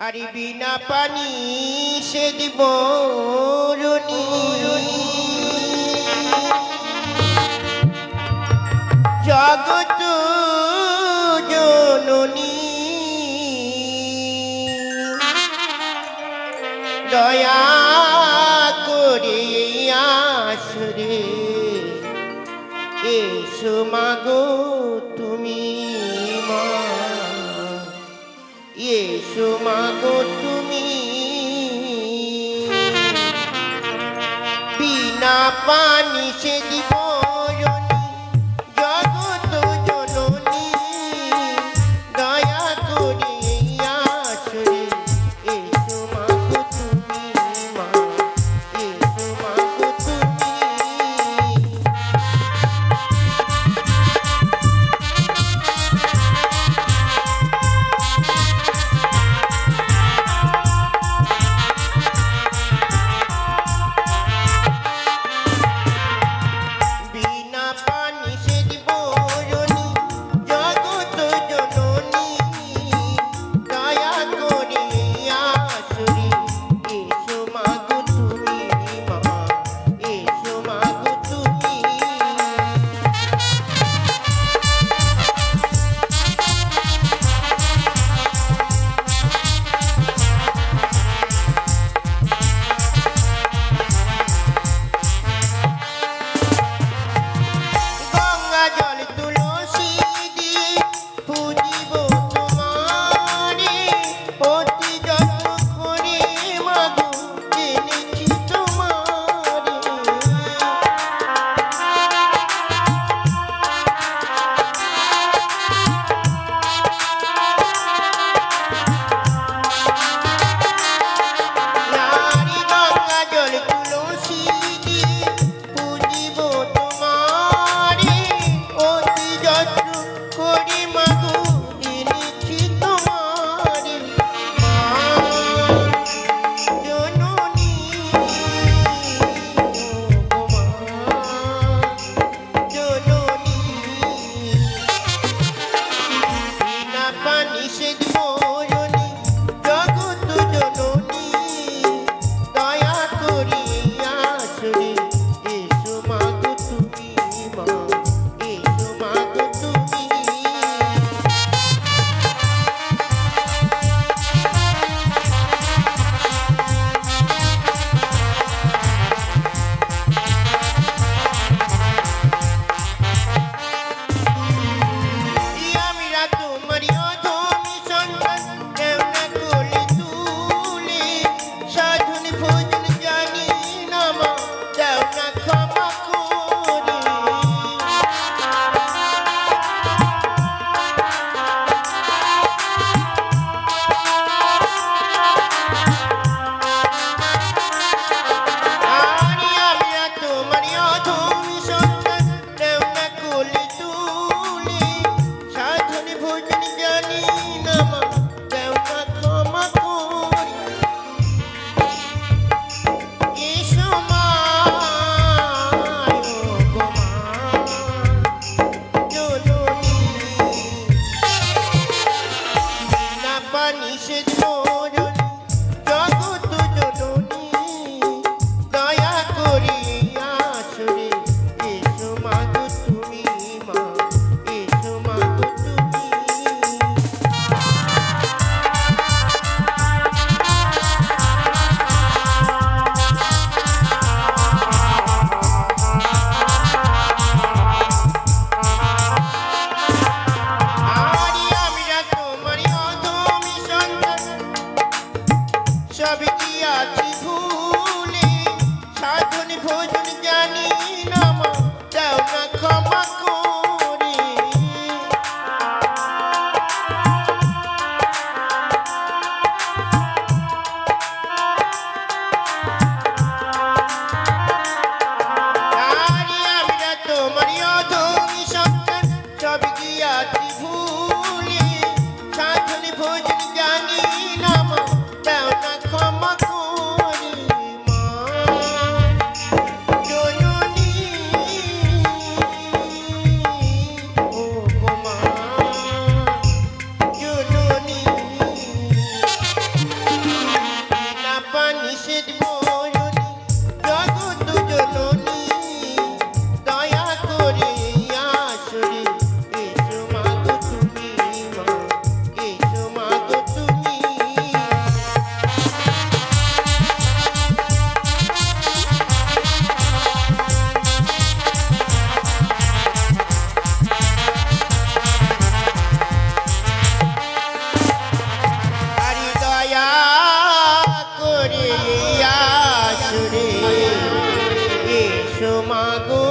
আর বিনা পানি সে দিব জগত জননী। দয়া করে আসরে এসো পানি সে দিব জানি না মা দাও না ক্ষমা করি। আর আমরা তোমার অধমি সন্তান, সব গিয়াছি ভুলি? সাধন ভোজন আসিব এসো মাগো